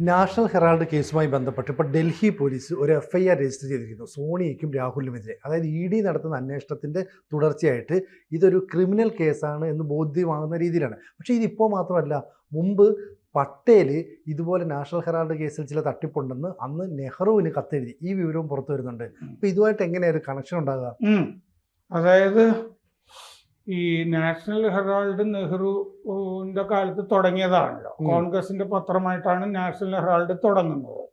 National Herald കേസുമായി ബന്ധപ്പെട്ട് ഇപ്പോൾ ഡൽഹി പോലീസ് ഒരു എഫ് ഐ ആർ രജിസ്റ്റർ ചെയ്തിരിക്കുന്നു. സോണിയയ്ക്കും രാഹുലിനുമെതിരെ. അതായത് ഇ ഡി നടത്തുന്ന അന്വേഷണത്തിന്റെ തുടർച്ചയായിട്ട് ഇതൊരു ക്രിമിനൽ കേസാണ് എന്ന് ബോധ്യമാകുന്ന രീതിയിലാണ്. പക്ഷേ ഇതിപ്പോൾ മാത്രമല്ല മുമ്പ് പട്ടേൽ ഇതുപോലെ നാഷണൽ ഹെറാൾഡ് കേസിൽ ചില തട്ടിപ്പുണ്ടെന്ന് അന്ന് നെഹ്റുവിന് കത്തെഴുതി. ഈ വിവരവും പുറത്തു വരുന്നുണ്ട്. അപ്പോൾ ഇതുമായിട്ട് എങ്ങനെയാണ് കണക്ഷൻ ഉണ്ടാകുക അതായത് ഈ നാഷണൽ ഹെറാൾഡ് നെഹ്റുവിന്റെ കാലത്ത് തുടങ്ങിയതാണല്ലോ. കോൺഗ്രസിന്റെ കോൺഗ്രസിന്റെ പത്രമായിട്ടാണ് നാഷണൽ ഹെറാൾഡ് തുടങ്ങുന്നത്.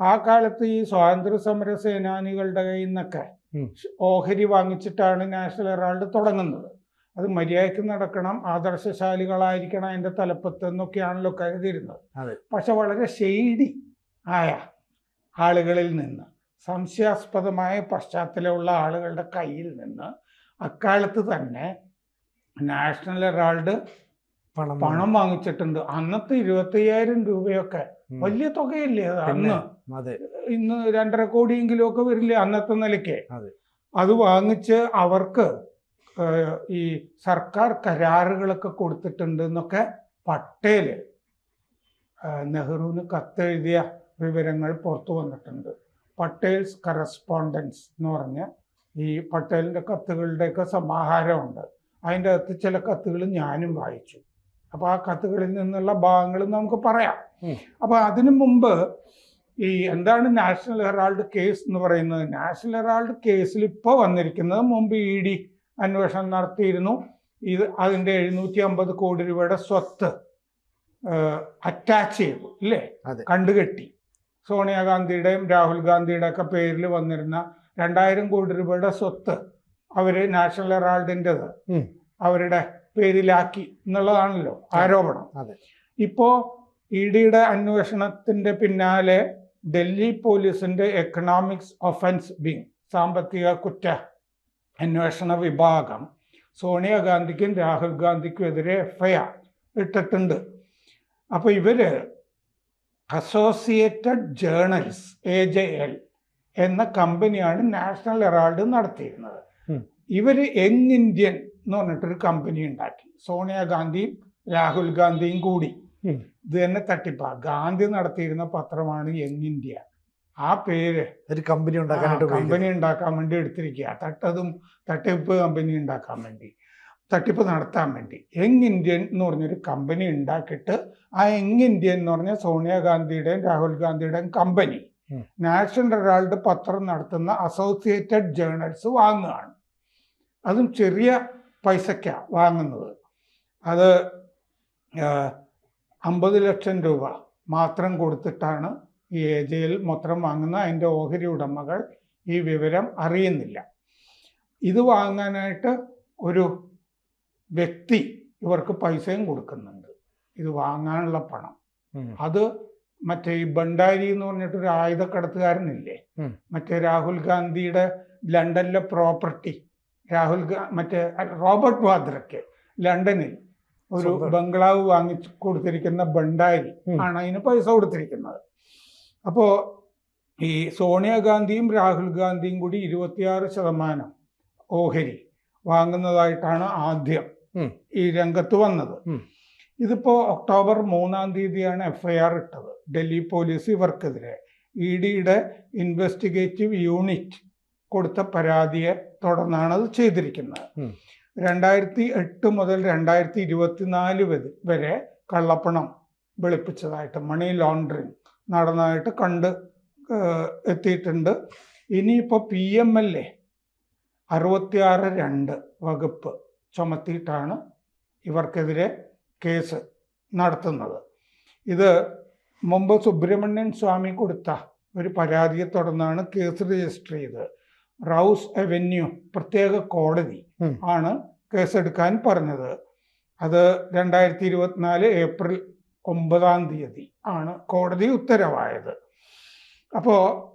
ആ കാലത്ത് ഈ സ്വാതന്ത്ര്യ സമര സേനാനികളുടെ കയ്യിൽ നിന്നൊക്കെ ഓഹരി വാങ്ങിച്ചിട്ടാണ് നാഷണൽ ഹെറാൾഡ് തുടങ്ങുന്നത്. അത് മര്യാദയ്ക്ക് നടക്കണം ആദർശശാലികളായിരിക്കണം അതിന്റെ തലപ്പത്ത് എന്നൊക്കെയാണല്ലോ കരുതിയിരുന്നത്. പക്ഷെ വളരെ ഷെയ്ഡി ആയ ആളുകളിൽ നിന്ന് സംശയാസ്പദമായ പശ്ചാത്തലമുള്ള ആളുകളുടെ കയ്യിൽ നിന്ന് അക്കാലത്ത് തന്നെ നാഷണൽ ഹെറാൾഡ് പണം പണം വാങ്ങിച്ചിട്ടുണ്ട്. അന്നത്തെ ഇരുപത്തയ്യായിരം രൂപയൊക്കെ വലിയ തുകയല്ലേ അന്ന്? ഇന്ന് രണ്ടര കോടിയെങ്കിലും ഒക്കെ വരില്ലേ അന്നത്തെ നിലയ്ക്ക്? അതെ. വാങ്ങിച്ച് അവർക്ക് ഈ സർക്കാർ കരാറുകളൊക്കെ കൊടുത്തിട്ടുണ്ട് എന്നൊക്കെ പട്ടേൽ ഏഹ്, നെഹ്റുവിന് കത്തെഴുതിയ വിവരങ്ങൾ പുറത്തു വന്നിട്ടുണ്ട്. പട്ടേൽസ് കറസ്പോണ്ടൻസ് എന്ന് പറഞ്ഞ് ഈ പട്ടേലിന്റെ കത്തുകളുടെയൊക്കെ സമാഹാരമുണ്ട്. അതിന്റെ അകത്ത് ചില കത്തുകൾ ഞാനും വായിച്ചു. അപ്പോൾ ആ കത്തുകളിൽ നിന്നുള്ള ഭാഗങ്ങൾ നമുക്ക് പറയാം. അപ്പോൾ അതിനു മുമ്പ് ഈ എന്താണ് നാഷണൽ ഹെറാൾഡ് കേസ് എന്ന് പറയുന്നത്? നാഷണൽ ഹെറാൾഡ് കേസിൽ ഇപ്പോൾ വന്നിരിക്കുന്നത് മുമ്പ് ഇ ഡി അന്വേഷണം നടത്തിയിരുന്നു. ഇത് അതിന്റെ എഴുന്നൂറ്റി അമ്പത് കോടി രൂപയുടെ സ്വത്ത് അറ്റാച്ച് ചെയ്തു ഇല്ലേ? അതെ. കണ്ടുകെട്ടി. സോണിയാഗാന്ധിയുടെയും രാഹുൽ ഗാന്ധിയുടെ ഒക്കെ പേരിൽ വന്നിരുന്ന രണ്ടായിരം കോടി രൂപയുടെ സ്വത്ത് അവർ നാഷണൽ ഹെറാൾഡിന്റെത് അവരുടെ പേരിലാക്കി എന്നുള്ളതാണല്ലോ ആരോപണം. അതെ. ഇപ്പോ ഇ ഡിയുടെ അന്വേഷണത്തിന്റെ പിന്നാലെ ഡൽഹി പോലീസിന്റെ എക്കണോമിക്സ് ഒഫൻസ് വിങ് സാമ്പത്തിക കുറ്റ അന്വേഷണ വിഭാഗം സോണിയാഗാന്ധിക്കും രാഹുൽ ഗാന്ധിക്കും എതിരെ എഫ്ഐആർ ഇട്ടിട്ടുണ്ട്. അപ്പോൾ ഇവർ associated journals A J L എന്ന കമ്പനിയാണ് നാഷണൽ ഹെറാൾഡ് നടത്തിയിരുന്നത്. ഉം. ഇവർ യങ് ഇന്ത്യൻ എന്ന് പറഞ്ഞിട്ടൊരു കമ്പനി ഉണ്ടാക്കി. സോണിയാഗാന്ധിയും രാഹുൽ ഗാന്ധിയും കൂടി. ഇത് തന്നെ തട്ടിപ്പാ. ഗാന്ധി നടത്തിയിരുന്ന പത്രമാണ് യങ് ഇന്ത്യ. ആ പേര് ഒരു കമ്പനി ഉണ്ടാക്കാനായിട്ട് കമ്പനി ഉണ്ടാക്കാൻ വേണ്ടി എടുത്തിരിക്കുക തട്ടതും തട്ടിപ്പ് കമ്പനി ഉണ്ടാക്കാൻ വേണ്ടി. തട്ടിപ്പ് നടത്താൻ വേണ്ടി. യങ് ഇന്ത്യൻ എന്ന് പറഞ്ഞൊരു കമ്പനി ഉണ്ടാക്കിയിട്ട് ആ യങ് ഇന്ത്യൻ എന്ന് പറഞ്ഞ സോണിയാഗാന്ധിയുടെയും രാഹുൽ ഗാന്ധിയുടെയും കമ്പനി നാഷണൽ ഹെറാൾഡ് പത്രം നടത്തുന്ന അസോസിയേറ്റഡ് ജേണൽസ് വാങ്ങുകയാണ്. അതും ചെറിയ പൈസയ്ക്കാണ് വാങ്ങുന്നത്. അത് അമ്പത് ലക്ഷം രൂപ മാത്രം കൊടുത്തിട്ടാണ് ഈ ഏജയിൽ മൊത്തം വാങ്ങുന്ന അതിന്റെ ഓഹരി ഉടമകൾ ഈ വിവരം അറിയുന്നില്ല. ഇത് വാങ്ങാനായിട്ട് ഒരു വ്യക്തി ഇവർക്ക് പൈസയും കൊടുക്കുന്നുണ്ട്. ഇത് വാങ്ങാനുള്ള പണം. അത് മറ്റേ ഈ ഭണ്ഡാരി എന്ന് പറഞ്ഞിട്ടൊരു ആയുധക്കടത്തുകാരനില്ലേ? കടത്തുകാരനില്ലേ മറ്റേ രാഹുൽ ഗാന്ധിയുടെ ലണ്ടനിലെ പ്രോപ്പർട്ടി. രാഹുൽ മറ്റേ റോബർട്ട് വാദ്രയ്ക്ക് ലണ്ടനിൽ ഒരു ബംഗ്ലാവ് വാങ്ങി കൊടുത്തിരിക്കുന്ന ബണ്ടാരി ആണ് അതിന് പൈസ കൊടുത്തിരിക്കുന്നത്. അപ്പോൾ ഈ സോണിയാഗാന്ധിയും രാഹുൽ ഗാന്ധിയും കൂടി ഇരുപത്തിയാറ് ശതമാനം ഓഹരി വാങ്ങുന്നതായിട്ടാണ് ആദ്യം ഈ രംഗത്ത് വന്നത്. ഇതിപ്പോ ഒക്ടോബർ മൂന്നാം തീയതിയാണ് എഫ്ഐആർ ഇട്ടത്. ഡൽഹി പോലീസ് ഇവർക്കെതിരെ. ഇ ഡിയുടെ ഇൻവെസ്റ്റിഗേറ്റീവ് യൂണിറ്റ് കൊടുത്ത പരാതിയെ തുടർന്നാണ് അത് ചെയ്തിരിക്കുന്നത്. രണ്ടായിരത്തി എട്ട് മുതൽ രണ്ടായിരത്തി ഇരുപത്തിനാല് വരെ വരെ കള്ളപ്പണം വെളുപ്പിച്ചതായിട്ട് മണി ലോണ്ടറിങ് നടന്നതായിട്ട് കണ്ട് എത്തിയിട്ടുണ്ട്. ഇനിയിപ്പോൾ പി എം എൽ എ അറുപത്തിയാറ് രണ്ട് വകുപ്പ് ചുമത്തിയിട്ടാണ് ഇവർക്കെതിരെ കേസ് നടത്തുന്നത്. ഇത് മുമ്പ് സുബ്രഹ്മണ്യൻ സ്വാമി കൊടുത്ത ഒരു പരാതിയെ തുടർന്നാണ് കേസ് രജിസ്റ്റർ ചെയ്തത്. റൗസ് അവന്യൂ പ്രത്യേക കോടതി. ആണ് കേസെടുക്കാൻ പറഞ്ഞത്. അത് രണ്ടായിരത്തി ഇരുപത്തിനാല് ഏപ്രിൽ ഒമ്പതാം തീയതി ആണ് കോടതി ഉത്തരവായത്. അപ്പോൾ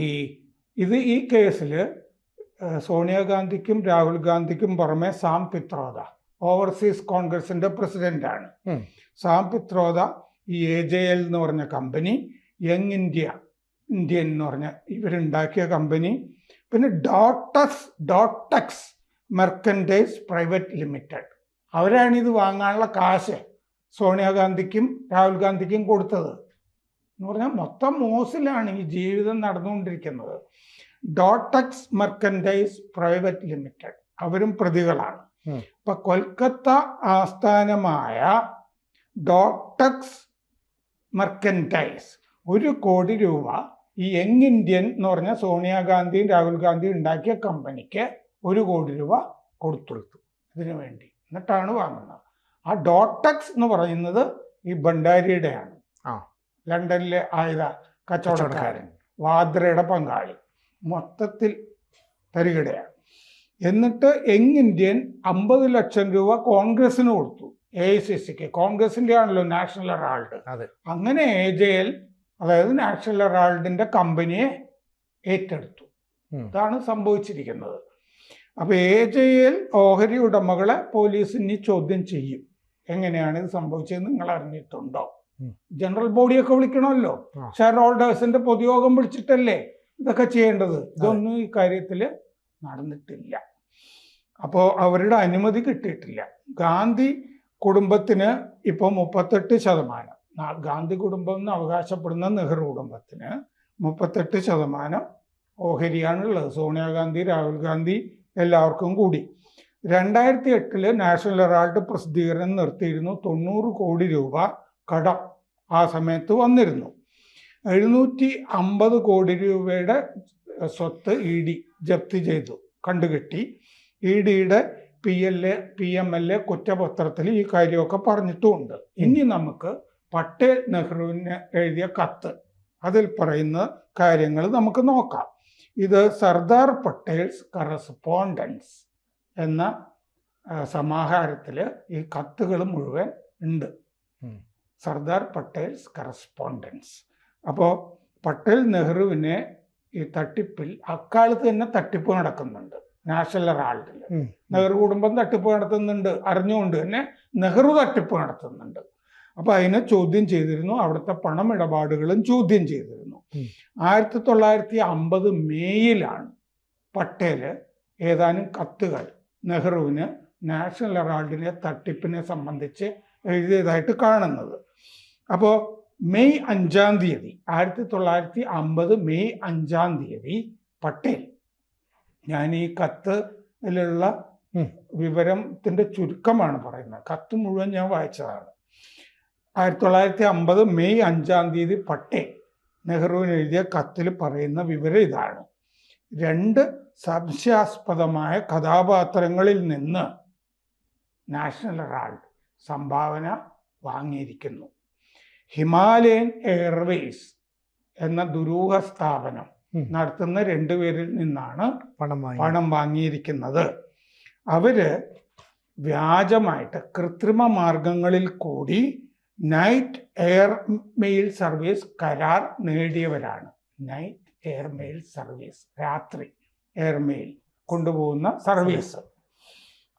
ഈ ഇത് ഈ കേസിൽ സോണിയാഗാന്ധിക്കും രാഹുൽ ഗാന്ധിക്കും പുറമെ സാം പിത്രോദ ഓവർസീസ് കോൺഗ്രസിന്റെ പ്രസിഡന്റാണ്. ആണ് സാം പിത്രോദ ഈ എ ജെ എൽ എന്ന് പറഞ്ഞ കമ്പനി യങ് ഇന്ത്യ ഇന്ത്യൻ എന്ന് പറഞ്ഞ ഇവരുണ്ടാക്കിയ കമ്പനി പിന്നെ ഡോട്ടസ് ഡോട്ടക്സ് മെർക്കൻഡൈസ് പ്രൈവറ്റ് ലിമിറ്റഡ്. അവരാണ് ഇത് വാങ്ങാനുള്ള കാശ്. സോണിയാഗാന്ധിക്കും രാഹുൽ ഗാന്ധിക്കും കൊടുത്തത്. എന്ന് പറഞ്ഞാൽ മൊത്തം മോസിലാണ് ഈ ജീവിതം നടന്നുകൊണ്ടിരിക്കുന്നത്. Dotex merchandise private limited. അവരും പ്രതികളാണ്. ഇപ്പൊ കൊൽക്കത്ത ആസ്ഥാനമായ ഡോട്ടക്സ് മെർക്കൻഡൈസ് ഒരു കോടി രൂപ ഈ യങ് ഇന്ത്യൻ എന്ന് പറഞ്ഞ സോണിയാഗാന്ധിയും രാഹുൽ ഗാന്ധിയും ഉണ്ടാക്കിയ കമ്പനിക്ക് ഒരു കോടി രൂപ കൊടുത്തു ഇതിനു വേണ്ടി. എന്നിട്ടാണ് വാങ്ങുന്നത്. ആ ഡോട്ടക്സ് എന്ന് പറയുന്നത് ഈ ഭണ്ഡാരിയുടെയാണ്. ആ. ലണ്ടനിലെ ആയുധ കച്ചവടക്കാരൻ. വാദ്രയുടെ പങ്കാളി. മൊത്തത്തിൽ തരികിടയാണ്. എന്നിട്ട് യങ് ഇന്ത്യൻ അമ്പത് ലക്ഷം രൂപ കോൺഗ്രസിന് കൊടുത്തു. എ ഐ സി സിക്ക് കോൺഗ്രസിന്റെ ആണല്ലോ നാഷണൽ ഹെറാൾഡ്. അങ്ങനെ എ ജെ എൽ അതായത് നാഷണൽ ഹെറാൾഡിന്റെ കമ്പനിയെ ഏറ്റെടുത്തു. ഇതാണ് സംഭവിച്ചിരിക്കുന്നത്. അപ്പൊ എ ജെ എൽ ഓഹരി ഉടമകളെ പോലീസ് ഇനി ചോദ്യം ചെയ്യും. എങ്ങനെയാണ് ഇത് സംഭവിച്ചത് നിങ്ങൾ അറിഞ്ഞിട്ടുണ്ടോ? ജനറൽ ബോഡിയൊക്കെ വിളിക്കണമല്ലോ. ഷെയർ ഹോൾഡേഴ്സിന്റെ പൊതുയോഗം വിളിച്ചിട്ടല്ലേ ഇതൊക്കെ ചെയ്യേണ്ടത്? ഇതൊന്നും ഈ കാര്യത്തിൽ നടന്നിട്ടില്ല. അപ്പോൾ അവരുടെ അനുമതി കിട്ടിയിട്ടില്ല. ഗാന്ധി കുടുംബത്തിന് ഇപ്പോൾ മുപ്പത്തെട്ട് ശതമാനം. ഗാന്ധി കുടുംബം എന്ന് അവകാശപ്പെടുന്ന നെഹ്റു കുടുംബത്തിന് മുപ്പത്തെട്ട് ശതമാനം ഓഹരിയാണുള്ളത്. സോണിയാഗാന്ധി രാഹുൽ ഗാന്ധി എല്ലാവർക്കും കൂടി. രണ്ടായിരത്തി എട്ടിൽ നാഷണൽ ഹെറാൾഡ് പ്രസിദ്ധീകരണം നിർത്തിയിരുന്നു. തൊണ്ണൂറ് കോടി രൂപ കടം ആ സമയത്ത് വന്നിരുന്നു. എഴുന്നൂറ്റി അമ്പത് കോടി രൂപയുടെ സ്വത്ത് ഇ ഡി ജപ്തി ചെയ്തു കണ്ടുകെട്ടി. ഇ ഡിയുടെ P L A P M L A കുറ്റപത്രത്തിൽ ഈ കാര്യമൊക്കെ പറഞ്ഞിട്ടുമുണ്ട്. ഇനി നമുക്ക് പട്ടേൽ നെഹ്റുവിന് എഴുതിയ കത്ത്. അതിൽ പറയുന്ന കാര്യങ്ങൾ നമുക്ക് നോക്കാം. ഇത് സർദാർ പട്ടേൽസ് കറസ്പോണ്ടൻസ് എന്ന സമാഹാരത്തിൽ ഈ കത്തുകൾ മുഴുവൻ ഉണ്ട്. സർദാർ പട്ടേൽസ് കറസ്പോണ്ടൻസ് അപ്പോൾ പട്ടേൽ നെഹ്റുവിനെ ഈ തട്ടിപ്പിൽ അക്കാലത്ത് തന്നെ തട്ടിപ്പ് നടക്കുന്നുണ്ട്. നാഷണൽ ഹെറാൾഡിൽ. നെഹ്റു കുടുംബം തട്ടിപ്പ് നടത്തുന്നുണ്ട്. അറിഞ്ഞുകൊണ്ട് തന്നെ നെഹ്റു തട്ടിപ്പ് നടത്തുന്നുണ്ട്. അപ്പൊ അതിനെ ചോദ്യം ചെയ്തിരുന്നു. അവിടുത്തെ പണമിടപാടുകളും ചോദ്യം ചെയ്തിരുന്നു. ആയിരത്തി തൊള്ളായിരത്തി അമ്പത് മേയിലാണ് പട്ടേൽ ഏതാനും കത്തുകൾ നെഹ്റുവിന് നാഷണൽ ഹെറാൾഡിനെ തട്ടിപ്പിനെ സംബന്ധിച്ച് എഴുതിയതായിട്ട് കാണുന്നത്. അപ്പോൾ മെയ് അഞ്ചാം തീയതി ആയിരത്തി തൊള്ളായിരത്തി അമ്പത് മെയ് അഞ്ചാം തീയതി പട്ടേൽ ഞാൻ ഈ കത്തിലുള്ള വിവരത്തിന്റെ വിവരത്തിന്റെ ചുരുക്കമാണ് പറയുന്നത്. കത്ത് മുഴുവൻ ഞാൻ വായിച്ചതാണ്. ആയിരത്തി തൊള്ളായിരത്തി അമ്പത് മെയ് അഞ്ചാം തീയതി പട്ടേൽ നെഹ്റുവിന് എഴുതിയ കത്തിൽ പറയുന്ന വിവരം ഇതാണ്. രണ്ട് സംശയാസ്പദമായ കഥാപാത്രങ്ങളിൽ നിന്ന് നാഷണൽ ഹെറാൾഡ് സംഭാവന വാങ്ങിയിരിക്കുന്നു. ഹിമാലയൻ എയർവേസ് എന്ന ദുരൂഹ സ്ഥാപനം. നടത്തുന്ന രണ്ടുപേരിൽ നിന്നാണ് പണം പണം വാങ്ങിയിരിക്കുന്നത്. അവർ വ്യാജമായിട്ട് കൃത്രിമ മാർഗങ്ങളിൽ കൂടി നൈറ്റ് എയർ മെയിൽ സർവീസ് കരാർ നേടിയവരാണ്. നൈറ്റ് എയർ മെയിൽ സർവീസ് രാത്രി എയർ മെയിൽ കൊണ്ടുപോകുന്ന സർവീസ്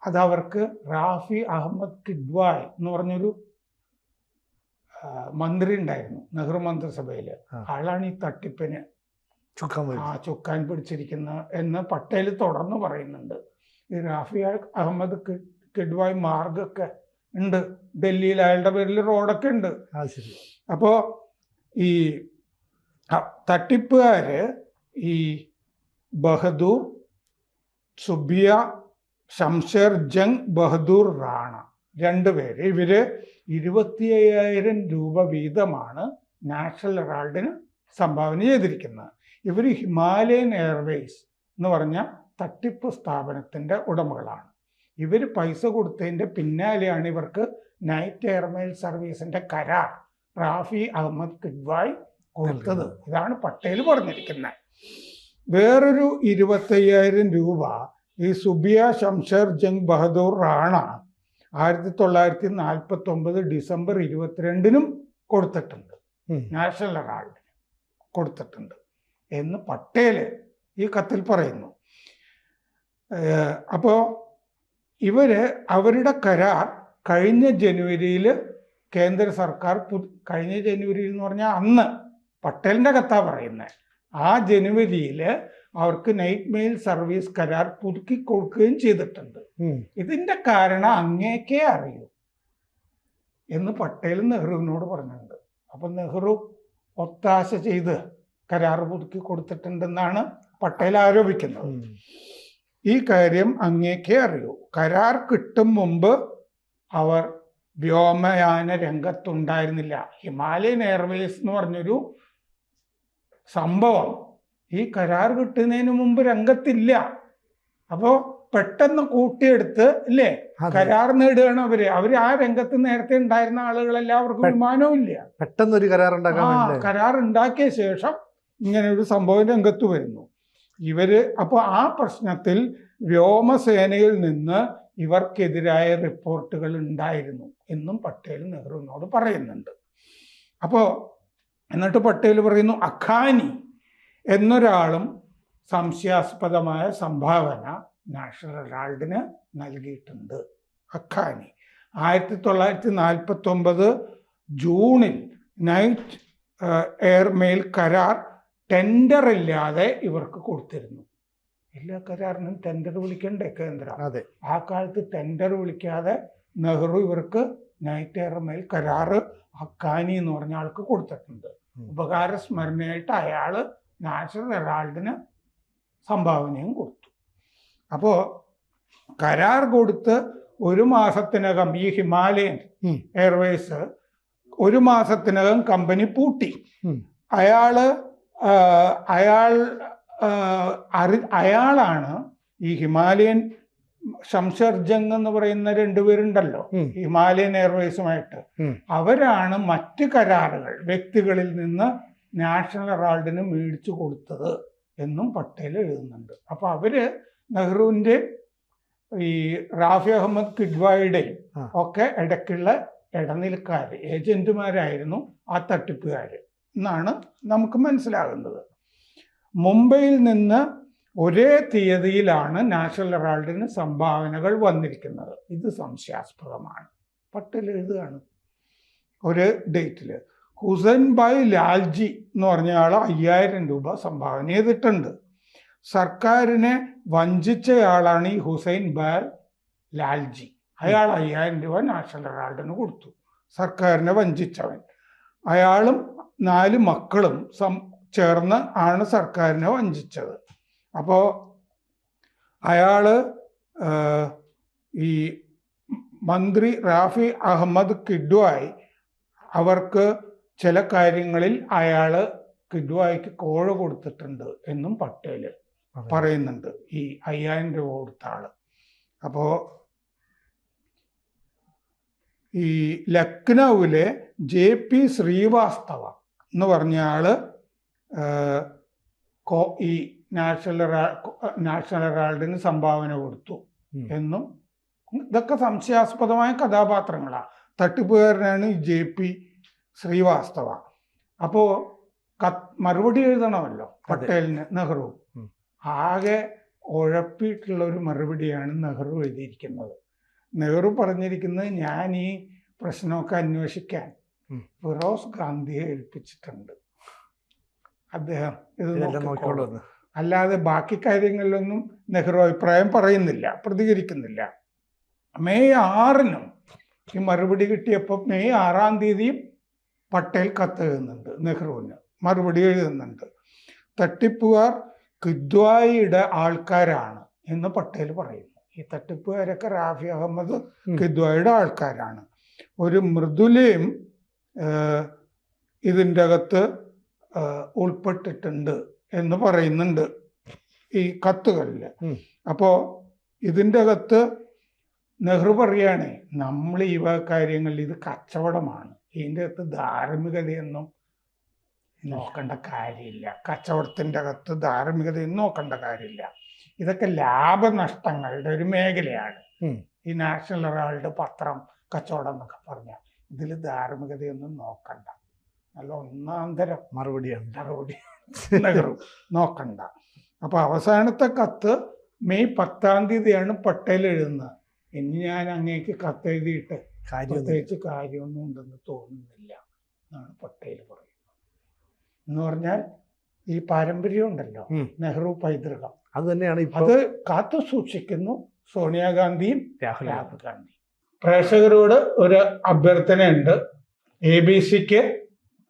അതവർക്ക് റാഫി അഹമ്മദ് കിഡ്വായ് എന്ന് പറഞ്ഞൊരു മന്ത്രി ഉണ്ടായിരുന്നു നെഹ്റു മന്ത്രിസഭയിൽ. ആളാണ് ഈ തട്ടിപ്പിന് ചുക്കാൻ ആ ചുക്കാൻ പിടിച്ചിരിക്കുന്ന എന്ന് പട്ടേൽ തുടർന്ന് പറയുന്നുണ്ട്. ഈ റാഫി അഹമ്മദ് കിഡ്വായ് മാർഗൊക്കെ ഉണ്ട്. ഡൽഹിയിൽ അയാളുടെ പേരിൽ റോഡൊക്കെ ഉണ്ട്. അപ്പോ അപ്പോൾ ഈ തട്ടിപ്പുകാര് ഈ ബഹദൂർ സുബിയ ഷംഷേർ ജംഗ് ബഹദൂർ റാണ രണ്ടുപേര് ഇവർ ഇരുപത്തി അയ്യായിരം രൂപ വീതമാണ് നാഷണൽ ഹെറാൾഡിന് സംഭാവന ചെയ്തിരിക്കുന്നത്. ഇവർ ഹിമാലയൻ എയർവേസ് എന്ന് പറഞ്ഞ തട്ടിപ്പ് സ്ഥാപനത്തിന്റെ ഉടമകളാണ്. ഇവർ പൈസ കൊടുത്തതിന്റെ പിന്നാലെയാണ് ഇവർക്ക് നൈറ്റ് എയർമെയിൽ സർവീസിന്റെ കരാർ. റാഫി അഹമ്മദ് കിഡ്വായ് കൊടുത്തത്. ഇതാണ് പട്ടേൽ പറഞ്ഞിരിക്കുന്നത് വേറൊരു ഇരുപത്തയ്യായിരം രൂപ ഈ സുബിയ ശംഷർ ജംഗ് ബഹദൂർ റാണ ആയിരത്തി തൊള്ളായിരത്തി നാൽപ്പത്തി ഒമ്പത് ഡിസംബർ ഇരുപത്തിരണ്ടിനും കൊടുത്തിട്ടുണ്ട്. നാഷണൽ ഹെറാൾഡിന് കൊടുത്തിട്ടുണ്ട് എന്ന് പട്ടേൽ ഈ കത്തിൽ പറയുന്നു. ഏഹ് ഇവർ അവരുടെ കരാർ കഴിഞ്ഞ ജനുവരിയിൽ കേന്ദ്ര സർക്കാർ കഴിഞ്ഞ ജനുവരിയിൽ എന്ന് പറഞ്ഞാൽ അന്ന് പട്ടേലിന്റെ കഥ പറയുന്നത് ആ ജനുവരിയിൽ അവർക്ക് നൈറ്റ് മെയിൽ സർവീസ് കരാർ പുതുക്കി കൊടുക്കുകയും ചെയ്തിട്ടുണ്ട്. ഇതിന്റെ ഇതിന്റെ കാരണം അങ്ങേക്കേ അറിയൂ എന്ന് പട്ടേൽ നെഹ്റുവിനോട് പറഞ്ഞിട്ടുണ്ട്. അപ്പം നെഹ്റു ഒത്താശ ചെയ്ത് കരാർ പുതുക്കി കൊടുത്തിട്ടുണ്ടെന്നാണ് പട്ടേൽ ആരോപിക്കുന്നത്. ഈ കാര്യം അങ്ങേക്കേ അറിയൂ. കരാർ കിട്ടും മുമ്പ് അവർ വ്യോമയാന രംഗത്തുണ്ടായിരുന്നില്ല. ഹിമാലയൻ എയർവേസ് എന്ന് പറഞ്ഞൊരു സംഭവം. ഈ കരാർ കിട്ടുന്നതിന് മുമ്പ് രംഗത്തില്ല. അപ്പോ പെട്ടെന്ന് കൂട്ടിയെടുത്ത് അല്ലേ കരാർ നേടുകയാണ് അവർ. അവർ ആ രംഗത്ത് നേരത്തെ ഉണ്ടായിരുന്ന ആളുകളെല്ലാം അവർക്ക് വിമാനവും ഇല്ല. പെട്ടെന്നൊരു കരാർ ആ കരാർ ഉണ്ടാക്കിയ ശേഷം ഇങ്ങനെ ഒരു സംഭവം രംഗത്ത് വരുന്നു. ഇവർ അപ്പോൾ ആ പ്രശ്നത്തിൽ വ്യോമസേനയിൽ നിന്ന് ഇവർക്കെതിരായ റിപ്പോർട്ടുകൾ ഉണ്ടായിരുന്നു എന്നും പട്ടേൽ നെഹ്റുവിനോട് പറയുന്നുണ്ട്. അപ്പോൾ എന്നിട്ട് പട്ടേൽ പറയുന്നു അഖാനി എന്നൊരാളും സംശയാസ്പദമായ സംഭാവന നാഷണൽ ഹെറാൾഡിന് നൽകിയിട്ടുണ്ട്. അഖാനി. ആയിരത്തി തൊള്ളായിരത്തി നാൽപ്പത്തി ഒമ്പത് ജൂണിൽ നൈറ്റ് എയർമെയിൽ കരാർ ടെൻഡർ ഇല്ലാതെ ഇവർക്ക് കൊടുത്തിരുന്നു. എല്ലാ കരാറിനും ടെൻഡർ വിളിക്കണ്ടേ കേന്ദ്ര. അതെ. ആ കാലത്ത് ടെൻഡർ വിളിക്കാതെ നെഹ്റു ഇവർക്ക് നൈറ്റ് എയർമേൽ കരാറ് അക്കാനി എന്ന് പറഞ്ഞ ആൾക്ക് കൊടുത്തിട്ടുണ്ട്. ഉപകാര സ്മരണയായിട്ട് അയാൾ നാഷണൽ ഹെറാൾഡിന് സംഭാവനയും കൊടുത്തു. അപ്പോ കരാർ കൊടുത്ത് ഒരു മാസത്തിനകം ഈ ഹിമാലയൻ എയർവേസ് ഒരു മാസത്തിനകം കമ്പനി പൂട്ടി. അയാൾ അയാൾ അറി അയാളാണ് ഈ ഹിമാലയൻ സംസർജങ് എന്ന് പറയുന്ന രണ്ടുപേരുണ്ടല്ലോ. ഹിമാലയൻ എയർവേസുമായിട്ട്. അവരാണ് മറ്റ് കരാറുകൾ വ്യക്തികളിൽ നിന്ന് നാഷണൽ ഹെറാൾഡിന് മേടിച്ചു കൊടുത്തത് എന്നും പട്ടേൽ എഴുതുന്നുണ്ട് അപ്പൊ അവർ നെഹ്റുവിന്റെ ഈ റാഫി അഹമ്മദ് കിഡ്വായുടെയും ഒക്കെ ഇടയ്ക്കുള്ള ഇടനിലക്കാര് ഏജന്റുമാരായിരുന്നു ആ തട്ടിപ്പുകാര് എന്നാണ് നമുക്ക് മനസ്സിലാകുന്നത് മുംബൈയിൽ നിന്ന് ഒരേ തീയതിയിലാണ് നാഷണൽ ഹെറാൾഡിന് സംഭാവനകൾ വന്നിരിക്കുന്നത്. ഇത് സംശയാസ്പദമാണ്. പട്ടേൽ എഴുതുകയാണ്. ഒരു ഡേറ്റിൽ ഹുസൈൻ ബായ് ലാൽജി എന്ന് പറഞ്ഞ ആൾ അയ്യായിരം രൂപ സംഭാവന ചെയ്തിട്ടുണ്ട്. സർക്കാരിനെ വഞ്ചിച്ചയാളാണ് ഈ ഹുസൈൻ ബാൽ ലാൽജി. അയാൾ അയ്യായിരം രൂപ നാഷണൽ ഹെറാൾഡിന് കൊടുത്തു. സർക്കാരിനെ വഞ്ചിച്ചവൻ. അയാളും നാല് മക്കളും സം ചേർന്ന് ആണ് സർക്കാരിനെ വഞ്ചിച്ചത്. അപ്പോൾ അയാൾ ഈ മന്ത്രി റാഫി അഹമ്മദ് കിഡ്വായി അവർക്ക് ചില കാര്യങ്ങളിൽ അയാൾ കിഡ്വായിക്ക് കോഴ കൊടുത്തിട്ടുണ്ട് എന്നും പട്ടേൽ പറയുന്നുണ്ട് ഈ അയ്യായിരം രൂപ കൊടുത്ത ആൾ. അപ്പോ ഈ ലക്നൌവിലെ ജെ പി ശ്രീവാസ്തവ എന്ന് പറഞ്ഞ ആൾ ഈ നാഷണൽ നാഷണൽ ഹെറാൾഡിന് സംഭാവന കൊടുത്തു എന്നും ഇതൊക്കെ സംശയാസ്പദമായ കഥാപാത്രങ്ങളാണ് തട്ടിപ്പുകാരനാണ് ജെ പി ശ്രീവാസ്തവ. അപ്പോ മറുപടി എഴുതണമല്ലോ പട്ടേലിന് നെഹ്റു. ആകെ ഉഴപ്പിയിട്ടുള്ള ഒരു മറുപടിയാണ് നെഹ്റു എഴുതിയിരിക്കുന്നത്. നെഹ്റു പറഞ്ഞിരിക്കുന്നത് ഞാൻ ഈ പ്രശ്നമൊക്കെ അന്വേഷിക്കാൻ. ഫിറോസ് ഗാന്ധിയെ ഏൽപ്പിച്ചിട്ടുണ്ട്. അദ്ദേഹം ഇത് നോക്കിക്കോളൂ. അല്ലാതെ ബാക്കി കാര്യങ്ങളിലൊന്നും നെഹ്റു അഭിപ്രായം പറയുന്നില്ല പ്രതികരിക്കുന്നില്ല. മെയ് ആറിനും ഈ മറുപടി കിട്ടിയപ്പോൾ മെയ് ആറാം തീയതിയും പട്ടേൽ കത്ത് എഴുതുന്നുണ്ട് നെഹ്റുവിന് മറുപടി എഴുതുന്നുണ്ട്. തട്ടിപ്പുകാർ കിദ്വായിയുടെ ആൾക്കാരാണ് എന്ന് പട്ടേൽ പറയുന്നു. ഈ തട്ടിപ്പുകാരൊക്കെ റാഫി അഹമ്മദ്. കിദ്വായിയുടെ ആൾക്കാരാണ്. ഒരു മൃദുലയും ഇതിന്റെ അകത്ത് ഉൾപ്പെട്ടിട്ടുണ്ട് എന്ന് പറയുന്നുണ്ട് ഈ കത്തുകളിൽ. അപ്പോ അപ്പോൾ ഇതിന്റെ അകത്ത് നെഹ്റു പറയുകയാണേ നമ്മൾ ഈ വക കാര്യങ്ങളിൽ ഇത് കച്ചവടമാണ്. ഇതിന്റെ അകത്ത് ധാർമ്മികതയൊന്നും നോക്കേണ്ട കാര്യമില്ല. കച്ചവടത്തിന്റെ അകത്ത് ധാർമ്മികതയൊന്നും നോക്കേണ്ട കാര്യമില്ല. ഇതൊക്കെ ലാഭനഷ്ടങ്ങളുടെ ഒരു മേഖലയാണ്. ഈ നാഷണൽ ഹെറാൾഡ് പത്രം കച്ചവടം എന്നൊക്കെ പറഞ്ഞ ഇതിൽ ധാർമ്മികതയൊന്നും നോക്കണ്ട. നല്ല ഒന്നാന്തരം മറുപടി മറുപടിയാണ് മറുപടി നെഹ്റു നോക്കണ്ട. അപ്പൊ അവസാനത്തെ കത്ത് മെയ് പത്താം തീയതിയാണ് പട്ടേൽ എഴുതുന്നത്. ഇനി ഞാൻ അങ്ങേക്ക് കത്ത് എഴുതിയിട്ട് കാര്യം പ്രത്യേകിച്ച് കാര്യമൊന്നും ഉണ്ടെന്ന് തോന്നുന്നില്ല എന്നാണ് പട്ടേൽ പറയുന്നത്. എന്ന് പറഞ്ഞാൽ ഈ പാരമ്പര്യം ഉണ്ടല്ലോ നെഹ്റു പൈതൃകം. അത് തന്നെയാണ് അത് കാത്തു സൂക്ഷിക്കുന്നു സോണിയാഗാന്ധിയും രാഹുൽ രാഹുൽ ഗാന്ധി പ്രേക്ഷകരോട് ഒരു അഭ്യർത്ഥനയുണ്ട്. എ ബി സിക്ക്